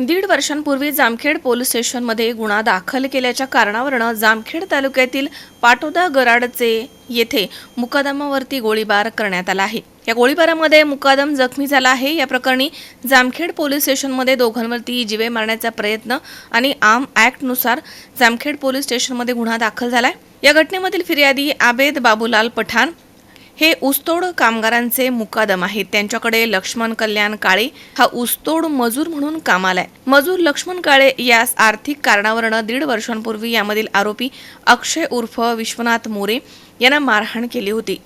दीड वर्षांपूर्वी जामखेड पोलीस स्टेशनमध्ये गुन्हा दाखल केल्याच्या कारणावरनं जामखेड तालुक्यातील पाटोदा गराडचे येथे मुकादमावरती गोळीबार करण्यात आला आहे. या गोळीबारामध्ये मुकादम जखमी झाला आहे. या प्रकरणी जामखेड पोलीस स्टेशनमध्ये दोघांवरती जिवे मारण्याचा प्रयत्न आणि आम ॲक्टनुसार जामखेड पोलीस स्टेशनमध्ये गुन्हा दाखल झालाय. या घटनेमधील फिर्यादी आबेद बाबूलाल पठाण हे ऊसतोड कामगारांचे मुकादम आहेत. त्यांच्याकडे लक्ष्मण कल्याण काळे हा ऊसतोड मजूर म्हणून कामाला आहे. मजूर लक्ष्मण काळे यास आर्थिक कारणावरनं दीड वर्षांपूर्वी यामधील आरोपी अक्षय उर्फ विश्वनाथ मोरे यांना मारहाण केली होती.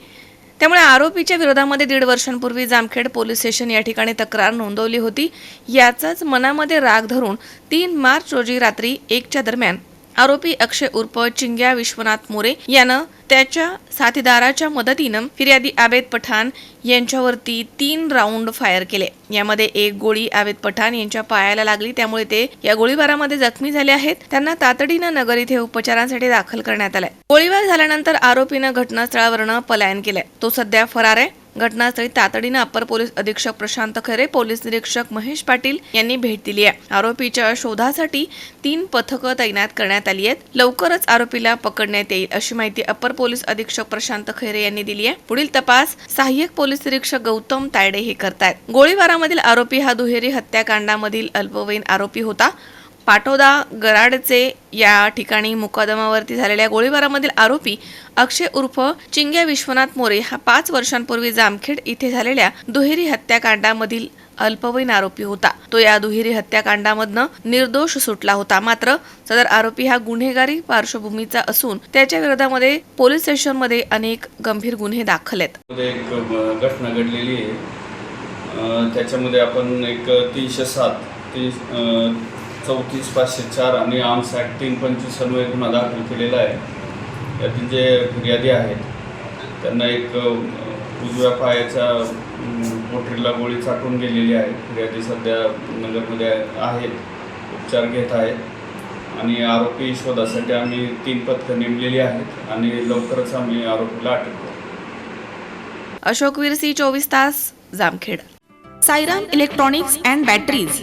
त्यामुळे आरोपीच्या विरोधामध्ये दीड वर्षांपूर्वी जामखेड पोलीस स्टेशन या ठिकाणी तक्रार नोंदवली होती. याचाच मनामध्ये राग धरून तीन मार्च रोजी रात्री एकच्या दरम्यान आरोपी अक्षय उर्फ चिंग्या विश्वनाथ मोरे यानं त्याच्या साथीदाराच्या मदतीनं फिर्यादी आबेद पठाण यांच्यावरती तीन राऊंड फायर केले. यामध्ये एक गोळी आबेद पठाण यांच्या पायाला लागली त्यामुळे ते या गोळीबारामध्ये जखमी झाले आहेत. त्यांना तातडीनं नगर इथे उपचारांसाठी दाखल करण्यात आलाय. गोळीबार झाल्यानंतर आरोपीनं घटनास्थळावरनं पलायन केलंय. तो सध्या फरार आहे. घटनास्थळी तातडीनं अप्पर पोलीस अधीक्षक प्रशांत खरे पोलीस निरीक्षक महेश पाटील यांनी भेट दिली आहे. आरोपीच्या शोधासाठी तीन पथकं तैनात करण्यात आली आहेत. लवकरच आरोपीला पकडण्यात येईल अशी माहिती अप्पर पोलीस अधीक्षक प्रशांत खैरे यांनी दिली आहे. पुढील तपास सहाय्यक पोलीस निरीक्षक गौतम तायडे हे करतायत. गोळीबारामधील आरोपी हा दुहेरी हत्याकांडामधील अल्पवयीन आरोपी होता. पाटोदा गराडचे या ठिकाणी मुकादमावरती झालेल्या गोळीबारामधील आरोपी अक्षय उर्फ चिंग्या विश्वनाथ मोरे हा पाच वर्षांपूर्वी जामखेड इथे झालेल्या दुहेरी हत्याकांडामधील अल्पवयीन आरोपी होता. तो या दुहेरी हत्याकांडामधनं निर्दोष सुटला होता. मात्र सदर आरोपी हा गुन्हेगारी पार्श्वभूमीचा असून त्याच्या विरोधामध्ये पोलीस स्टेशनमध्ये अनेक गंभीर गुन्हे दाखल आहेत. एक घटना घडलेली आहे. त्याच्यामध्ये आपण एक तीनशे सात तीन चौतीस पाचशे चार आणि आर्म्स ॲक्ट तीन पंचवीस अन्वये गुन्हा दाखल केलेला आहे यातील जे फिर्यादी आहेत त्यांना एक उजव्या पायाच्या पोटरीला गोळी चाटून गेलेली आहे. फिर्यादी सध्या नगरमध्ये आहेत उपचार घेत आहेत. आणि आरोपी शोधासाठी आम्ही तीन पथकं नेमलेली आहेत आणि लवकरच आम्ही आरोपीला अटक करू. अशोकवीर सी चोवीस तास Jamkhed. Sairam electronics and batteries.